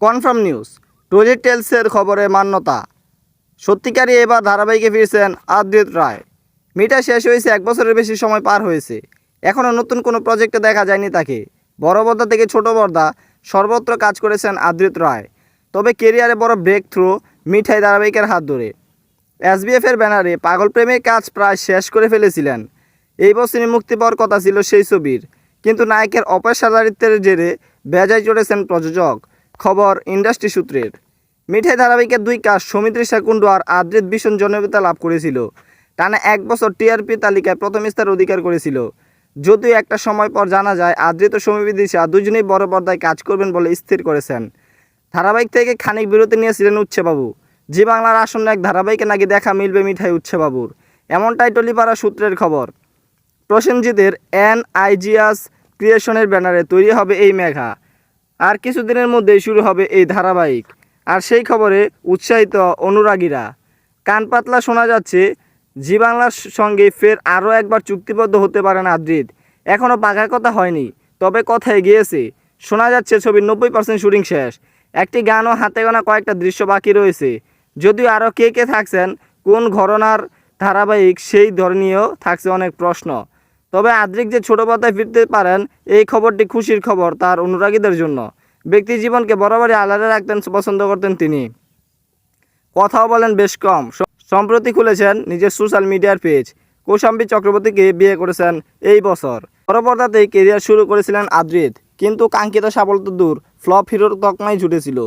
Confirm news. Tweet টেলসের খবরে মান্যতা। সত্যিকারই এবার ধারাবাহিকে ফিরছেন আদ্রিত রায়। মিটা শেষ হয়েছে, এক বছরের বেশি সময় পার হয়েছে। এখনও নতুন কোনো প্রজেক্টে দেখা যায়নি তাকে। বড় পর্দা থেকে ছোট পর্দা, সর্বত্র কাজ করেছেন আদ্রিত রায়। তবে কেরিয়ারে বড় ব্রেক থ্রু মিঠাই ধারাবাহিকের হাত ধরে। এসবিএফের ব্যানারে পাগল প্রেমের কাজ প্রায় শেষ করে ফেলেছিলেন। এই বছরই মুক্তি পাওয়ার কথা ছিল সেই ছবির। কিন্তু নায়কের অপেশাদারিত্বের জেরে বেজায় চড়েছেন প্রযোজক। খবর ইন্ডাস্ট্রি সূত্রের। মিঠাই ধারাবাহিকের দুই কাজ সৌমিত্রিষা কুণ্ডু আর আদ্রিত ভীষণ জনপ্রিয়তা লাভ করেছিল। টানা এক বছর টিআরপি তালিকায় প্রথম স্থান অধিকার করেছিল। যদিও একটা সময় পর জানা যায়, আদ্রিত সৌমিত্রিষা দুজনেই বড় পর্দায় কাজ করবেন বলে স্থির করেছেন। ধারাবাহিক থেকে খানিক বিরতি নিয়েছিলেন উচ্ছেবাবু। জি বাংলার আসন্ন এক ধারাবাহিকে নাকি দেখা মিলবে মিঠাই উচ্ছেবাবুর। এমনটাই টলিপাড়া সূত্রের খবর। প্রসেনজিতের এন আইজিয়াস ক্রিয়েশনের ব্যানারে তৈরি হবে এই মেঘা। আর কিছুদিনের মধ্যেই শুরু হবে এই ধারাবাহিক। আর সেই খবরে উৎসাহিত অনুরাগীরা। কান পাতলা শোনা যাচ্ছে, জি বাংলার সঙ্গে ফের আরও একবার চুক্তিবদ্ধ হতে পারেন আদ্রিত এখনও পাকা কথা হয়নি, তবে কথায় গিয়েছে শোনা যাচ্ছে ছবির নব্বই পার্সেন্ট শুটিং শেষ। একটি গানও হাতে গোনা কয়েকটা দৃশ্য বাকি রয়েছে। যদিও আরও কে কে থাকছেন, কোন ঘরনার ধারাবাহিক সেই ধরনীয় থাকছে অনেক প্রশ্ন। তবে আদ্রিক যে ছোট পর্দায় ফিরতে পারেন, এই খবরটি খুশির খবর তার অনুরাগীদের জন্য। ব্যক্তি জীবনকে বরাবরই আলাদা রাখতেন, পছন্দ করতেন তিনি। কথাও বলেন বেশ কম। সম্প্রতি খুলেছেন নিজের সোশ্যাল মিডিয়ার পেজ কৌশাম্বী চক্রবর্তীকে বিয়ে করেছেন এই বছর। পর্দাতেই কেরিয়ার শুরু করেছিলেন আদ্রিত। কিন্তু কাঙ্ক্ষিত সাফল্য দূর ফ্লপ হিরোর তকমাই জুটেছিল।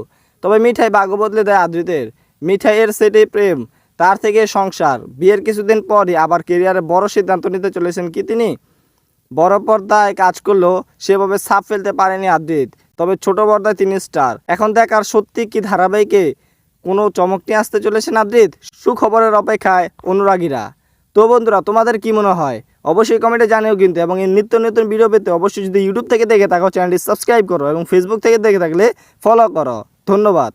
তবে মিঠাই ভাগ্য বদলে দেয় আদ্রিতের। মিঠাইয়ের সেটে প্রেম, তার থেকে সংসার। বিয়ের কিছুদিন পরই আবার কেরিয়ারে বড় সিদ্ধান্ত নিতে চলেছেন কি তিনি? বড় পর্দায় কাজ করলেও সেভাবে ছাপ ফেলতে পারেনি আদ্রিত। তবে ছোট পর্দায় তিনি স্টার। এখন দেখ আর সত্যি কি ধারাবাহিকে কোনো চমক নিয়ে আসতে চলেছে নাদ্রিদ? সুখবরের অপেক্ষায় অনুরাগীরা। তো বন্ধুরা, তোমাদের কি মনে হয়? অবশ্যই কমেন্টে জানিও কিন্তু, এবং এই নিত্য নতুন ভিডিও পেতে অবশ্যই যদি ইউটিউব থেকে দেখে থাকো চ্যানেলটি সাবস্ক্রাইব করো, এবং ফেসবুক থেকে দেখে থাকলে ফলো করো। ধন্যবাদ।